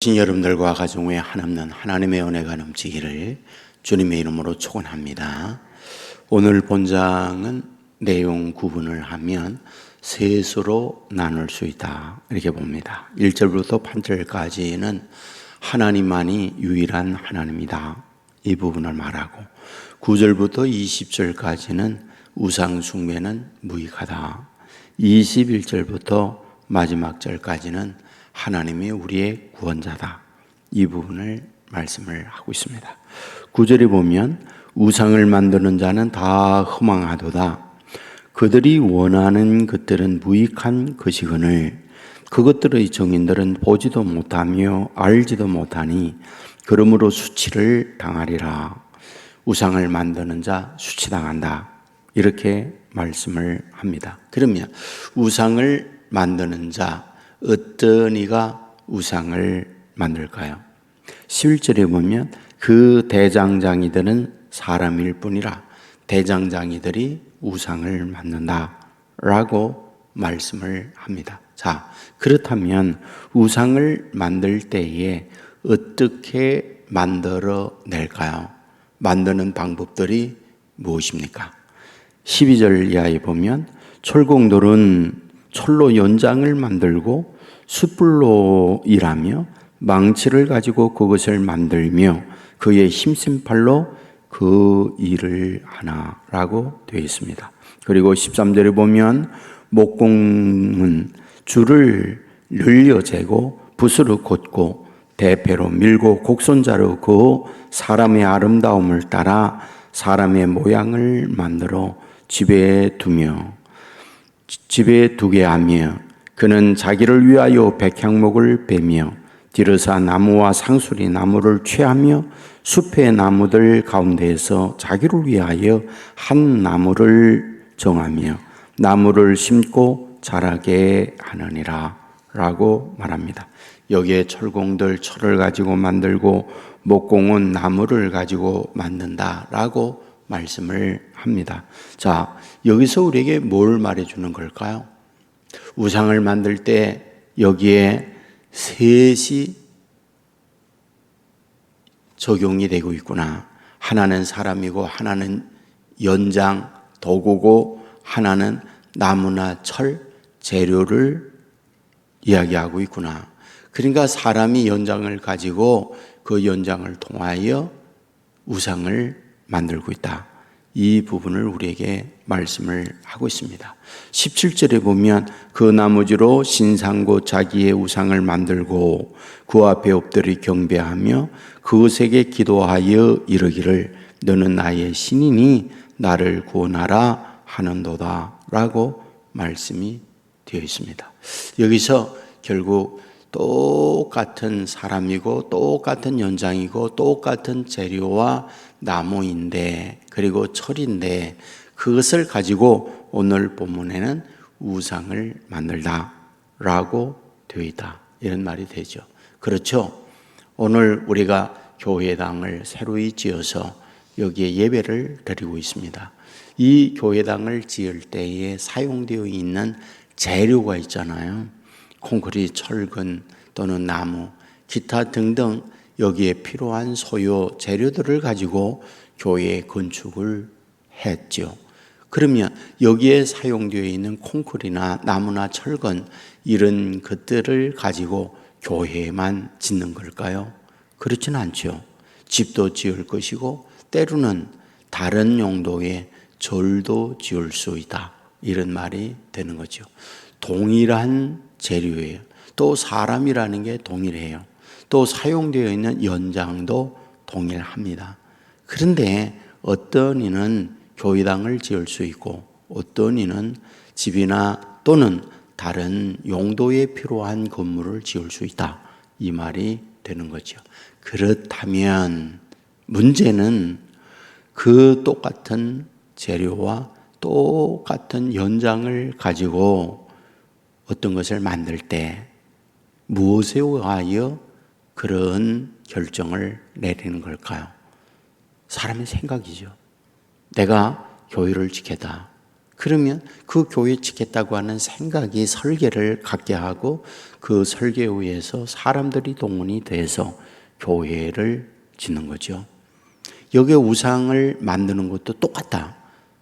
신 여러분들과 가정 외에 한없는 하나님의 은혜가 넘치기를 주님의 이름으로 축원합니다. 오늘 본장은 내용 구분을 하면 셋으로 나눌 수 있다 이렇게 봅니다. 1절부터 8절까지는 하나님만이 유일한 하나님이다 이 부분을 말하고 9절부터 20절까지는 우상 숭배는 무익하다. 21절부터 마지막 절까지는 하나님이 우리의 구원자다. 이 부분을 말씀을 하고 있습니다. 구절에 보면 우상을 만드는 자는 다 허망하도다. 그들이 원하는 것들은 무익한 것이거늘 그것들의 정인들은 보지도 못하며 알지도 못하니 그러므로 수치를 당하리라. 우상을 만드는 자 수치당한다. 이렇게 말씀을 합니다. 그러면 우상을 만드는 자 어떤 이가 우상을 만들까요? 11절에 보면 그 대장장이들은 사람일 뿐이라 대장장이들이 우상을 만든다 라고 말씀을 합니다. 자, 그렇다면 우상을 만들 때에 어떻게 만들어 낼까요? 만드는 방법들이 무엇입니까? 12절 이하에 보면 철공돌은 철로 연장을 만들고 숯불로 일하며 망치를 가지고 그것을 만들며 그의 힘센 팔로 그 일을 하나라고 되어 있습니다. 그리고 13절에 보면 목공은 줄을 늘려 재고 붓으로 걷고 대패로 밀고 곡선자로 그 사람의 아름다움을 따라 사람의 모양을 만들어 집에 두며 집에 두게 하며 그는 자기를 위하여 백향목을 베며 디르사 나무와 상수리 나무를 취하며 숲의 나무들 가운데에서 자기를 위하여 한 나무를 정하며 나무를 심고 자라게 하느니라 라고 말합니다. 여기에 철공들 철을 가지고 만들고 목공은 나무를 가지고 만든다 라고 말씀을 합니다. 자, 여기서 우리에게 뭘 말해주는 걸까요? 우상을 만들 때 여기에 셋이 적용이 되고 있구나. 하나는 사람이고, 하나는 연장, 도구고, 하나는 나무나 철, 재료를 이야기하고 있구나. 그러니까 사람이 연장을 가지고 그 연장을 통하여 우상을 만들고 있다. 이 부분을 우리에게 말씀을 하고 있습니다. 17절에 보면 그 나무지로 신상고 자기의 우상을 만들고 그 앞에 엎드리 경배하며 그것에게 기도하여 이르기를 너는 나의 신이니 나를 구원하라 하는도다 라고 말씀이 되어 있습니다. 여기서 결국 똑같은 사람이고 똑같은 연장이고 똑같은 재료와 나무인데 그리고 철인데 그것을 가지고 오늘 본문에는 우상을 만들다라고 되어 있다. 이런 말이 되죠. 그렇죠. 오늘 우리가 교회당을 새로이 지어서 여기에 예배를 드리고 있습니다. 이 교회당을 지을 때에 사용되어 있는 재료가 있잖아요. 콘크리트, 철근 또는 나무, 기타 등등 여기에 필요한 소요 재료들을 가지고 교회 건축을 했죠. 그러면 여기에 사용되어 있는 콘크리나 나무나 철근 이런 것들을 가지고 교회만 짓는 걸까요? 그렇지는 않죠. 집도 지을 것이고 때로는 다른 용도의 절도 지을 수 있다. 이런 말이 되는 거죠. 동일한 재료예요. 또 사람이라는 게 동일해요. 또 사용되어 있는 연장도 동일합니다. 그런데 어떤 이는 교회당을 지을 수 있고 어떤 이는 집이나 또는 다른 용도에 필요한 건물을 지을 수 있다. 이 말이 되는 거죠. 그렇다면 문제는 그 똑같은 재료와 똑같은 연장을 가지고 어떤 것을 만들 때 무엇에 의하여 그런 결정을 내리는 걸까요? 사람의 생각이죠. 내가 교회를 지켜다. 그러면 그 교회 짓겠다고 하는 생각이 설계를 갖게 하고 그 설계에 의해서 사람들이 동원이 돼서 교회를 짓는 거죠. 여기에 우상을 만드는 것도 똑같다.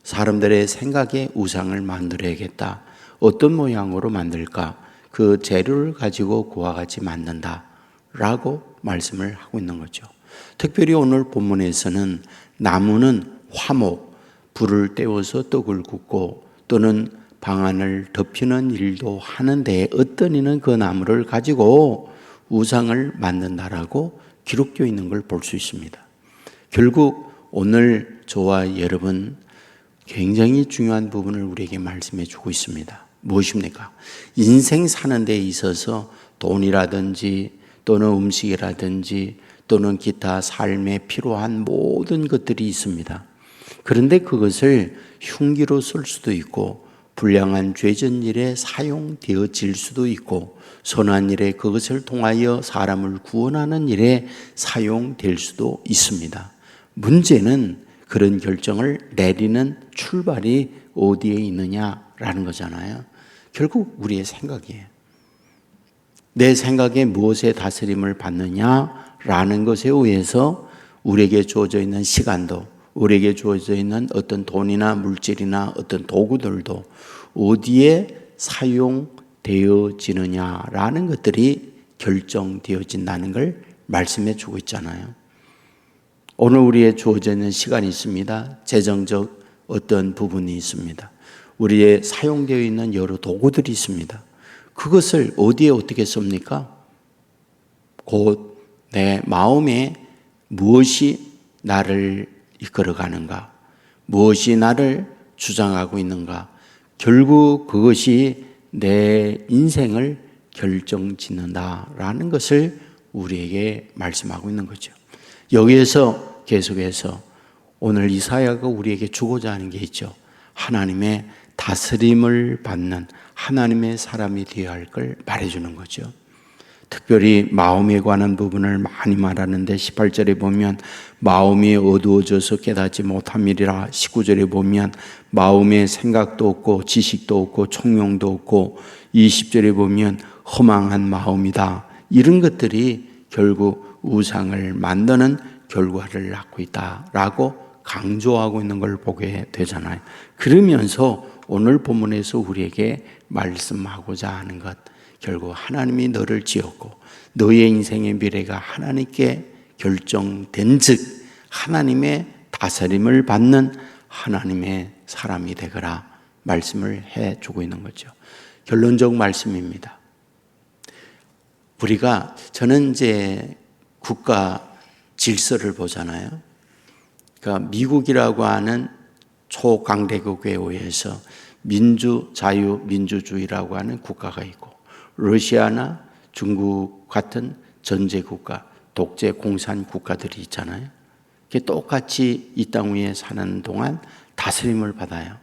사람들의 생각에 우상을 만들어야겠다. 어떤 모양으로 만들까? 그 재료를 가지고 그와 같이 만든다. 라고 말씀을 하고 있는 거죠. 특별히 오늘 본문에서는 나무는 화목, 불을 떼워서 떡을 굽고 또는 방안을 덮이는 일도 하는데 어떤 이는 그 나무를 가지고 우상을 만든다라고 기록되어 있는 걸 볼 수 있습니다. 결국 오늘 저와 여러분 굉장히 중요한 부분을 우리에게 말씀해 주고 있습니다. 무엇입니까? 인생 사는 데 있어서 돈이라든지 또는 음식이라든지 또는 기타 삶에 필요한 모든 것들이 있습니다. 그런데 그것을 흉기로 쓸 수도 있고 불량한 죄전 일에 사용되어질 수도 있고 선한 일에 그것을 통하여 사람을 구원하는 일에 사용될 수도 있습니다. 문제는 그런 결정을 내리는 출발이 어디에 있느냐라는 거잖아요. 결국 우리의 생각이에요. 내 생각에 무엇에 다스림을 받느냐라는 것에 의해서 우리에게 주어져 있는 시간도 우리에게 주어져 있는 어떤 돈이나 물질이나 어떤 도구들도 어디에 사용되어지느냐라는 것들이 결정되어진다는 걸 말씀해 주고 있잖아요. 오늘 우리의 주어져 있는 시간이 있습니다. 재정적 어떤 부분이 있습니다. 우리의 사용되어 있는 여러 도구들이 있습니다. 그것을 어디에 어떻게 씁니까? 곧 내 마음에 무엇이 나를 이끌어가는가? 무엇이 나를 주장하고 있는가? 결국 그것이 내 인생을 결정 짓는다라는 것을 우리에게 말씀하고 있는 거죠. 여기에서 계속해서 오늘 이사야가 우리에게 주고자 하는 게 있죠. 하나님의 다스림을 받는 하나님의 사람이 되어야 할 걸 말해주는 거죠. 특별히 마음에 관한 부분을 많이 말하는데 18절에 보면 마음이 어두워져서 깨닫지 못함이라 19절에 보면 마음에 생각도 없고 지식도 없고 총명도 없고 20절에 보면 허망한 마음이다. 이런 것들이 결국 우상을 만드는 결과를 낳고 있다라고 강조하고 있는 걸 보게 되잖아요. 그러면서 오늘 본문에서 우리에게 말씀하고자 하는 것 결국 하나님이 너를 지었고 너의 인생의 미래가 하나님께 결정된 즉 하나님의 다스림을 받는 하나님의 사람이 되거라 말씀을 해 주고 있는 거죠. 결론적 말씀입니다. 우리가 저는 이제 국가 질서를 보잖아요. 그러니까 미국이라고 하는 초강대국에 의해서 민주, 자유, 민주주의라고 하는 국가가 있고 러시아나 중국 같은 전제 국가, 독재 공산 국가들이 있잖아요. 그게 똑같이 이 땅 위에 사는 동안 다스림을 받아요.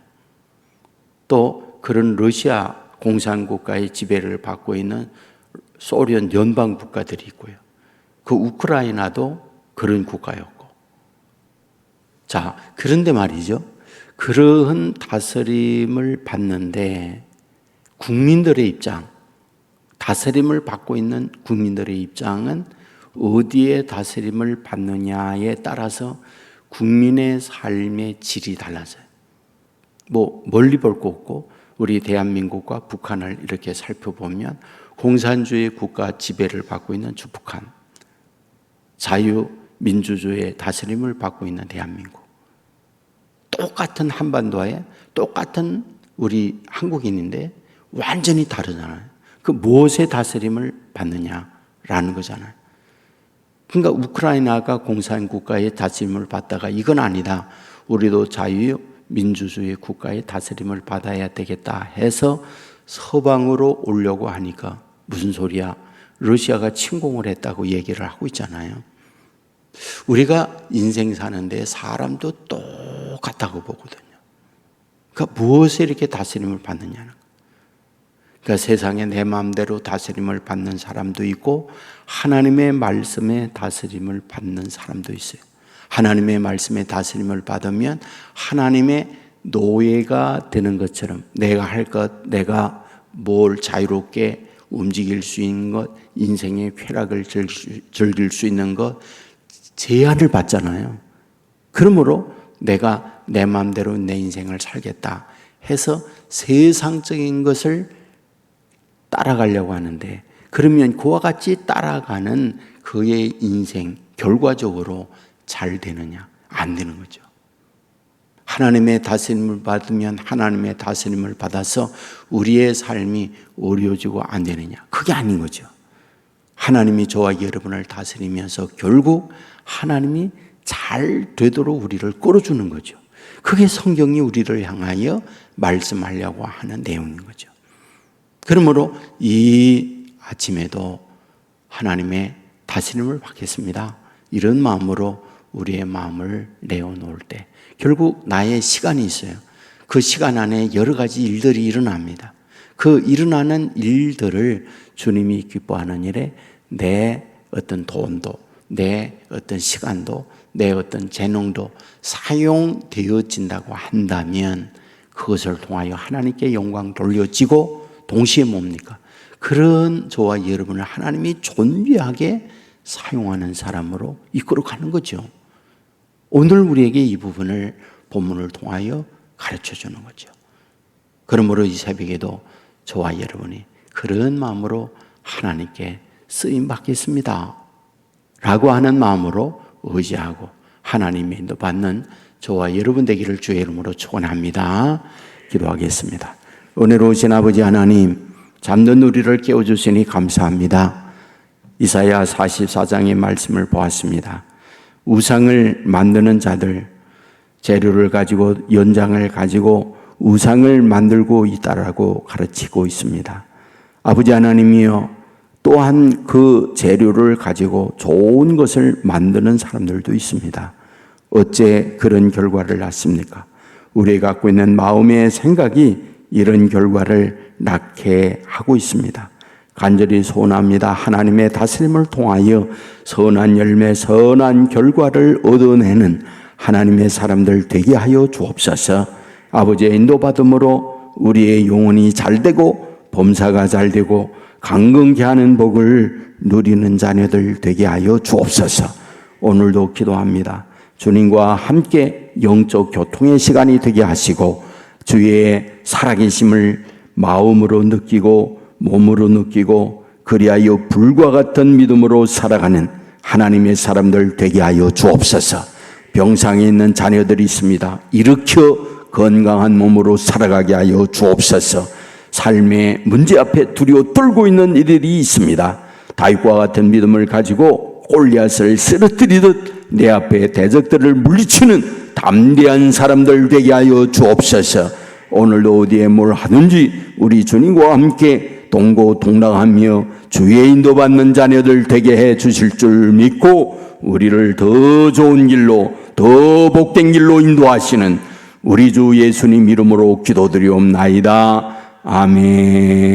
또 그런 러시아 공산 국가의 지배를 받고 있는 소련 연방 국가들이 있고요. 그 우크라이나도 그런 국가였고. 자, 그런데 말이죠. 그러한 다스림을 받는데 국민들의 입장, 다스림을 받고 있는 국민들의 입장은 어디에 다스림을 받느냐에 따라서 국민의 삶의 질이 달라져요. 뭐 멀리 볼 거 없고 우리 대한민국과 북한을 이렇게 살펴보면 공산주의 국가 지배를 받고 있는 주북한, 자유 민주주의의 다스림을 받고 있는 대한민국. 똑같은 한반도에 똑같은 우리 한국인인데 완전히 다르잖아요. 그 무엇의 다스림을 받느냐라는 거잖아요. 그러니까 우크라이나가 공산 국가의 다스림을 받다가 이건 아니다. 우리도 자유 민주주의 국가의 다스림을 받아야 되겠다 해서 서방으로 오려고 하니까 무슨 소리야? 러시아가 침공을 했다고 얘기를 하고 있잖아요. 우리가 인생 사는데 사람도 똑 같다고 보거든요. 그러니까 무엇에 이렇게 다스림을 받느냐는 그러니까 세상에 내 마음대로 다스림을 받는 사람도 있고 하나님의 말씀에 다스림을 받는 사람도 있어요. 하나님의 말씀에 다스림을 받으면 하나님의 노예가 되는 것처럼 내가 할 것, 내가 뭘 자유롭게 움직일 수 있는 것, 인생의 쾌락을 즐- 즐길 수 있는 것, 제한을 받잖아요. 그러므로 내가 내 마음대로 내 인생을 살겠다 해서 세상적인 것을 따라가려고 하는데 그러면 그와 같이 따라가는 그의 인생 결과적으로 잘 되느냐? 안 되는 거죠. 하나님의 다스림을 받으면 하나님의 다스림을 받아서 우리의 삶이 어려워지고 안 되느냐? 그게 아닌 거죠. 하나님이 저와 여러분을 다스리면서 결국 하나님이 잘 되도록 우리를 끌어주는 거죠. 그게 성경이 우리를 향하여 말씀하려고 하는 내용인 거죠. 그러므로 이 아침에도 하나님의 다스림을 받겠습니다. 이런 마음으로 우리의 마음을 내어놓을 때 결국 나의 시간이 있어요. 그 시간 안에 여러 가지 일들이 일어납니다. 그 일어나는 일들을 주님이 기뻐하는 일에 내 어떤 돈도 내 어떤 시간도 내 어떤 재능도 사용되어진다고 한다면 그것을 통하여 하나님께 영광 돌려지고 동시에 뭡니까? 그런 저와 여러분을 하나님이 존귀하게 사용하는 사람으로 이끌어 가는 거죠. 오늘 우리에게 이 부분을 본문을 통하여 가르쳐 주는 거죠. 그러므로 이 새벽에도 저와 여러분이 그런 마음으로 하나님께 쓰임 받겠습니다. 라고 하는 마음으로 의지하고 하나님의 인도 받는 저와 여러분 되기를 주의 이름으로 축원합니다. 기도하겠습니다. 은혜로우신 아버지 하나님 잠든 우리를 깨워주시니 감사합니다. 이사야 44장의 말씀을 보았습니다. 우상을 만드는 자들, 재료를 가지고 연장을 가지고 우상을 만들고 있다라고 가르치고 있습니다. 아버지 하나님이여 또한 그 재료를 가지고 좋은 것을 만드는 사람들도 있습니다. 어째 그런 결과를 낳습니까? 우리가 갖고 있는 마음의 생각이 이런 결과를 낳게 하고 있습니다. 간절히 소원합니다. 하나님의 다스림을 통하여 선한 열매, 선한 결과를 얻어내는 하나님의 사람들 되게 하여 주옵소서. 아버지의 인도받음으로 우리의 영혼이 잘 되고 범사가 잘 되고 강건케 하는 복을 누리는 자녀들 되게 하여 주옵소서. 오늘도 기도합니다. 주님과 함께 영적 교통의 시간이 되게 하시고 주의 살아계심을 마음으로 느끼고 몸으로 느끼고 그리하여 불과 같은 믿음으로 살아가는 하나님의 사람들 되게 하여 주옵소서. 병상에 있는 자녀들이 있습니다. 일으켜 건강한 몸으로 살아가게 하여 주옵소서. 삶의 문제 앞에 두려워 떨고 있는 이들이 있습니다. 다윗과 같은 믿음을 가지고 골리앗을 쓰러뜨리듯 내 앞에 대적들을 물리치는 담대한 사람들 되게 하여 주옵소서. 오늘도 어디에 뭘 하든지 우리 주님과 함께 동고동락하며 주의 인도받는 자녀들 되게 해 주실 줄 믿고 우리를 더 좋은 길로 더 복된 길로 인도하시는 우리 주 예수님 이름으로 기도드리옵나이다. 아멘.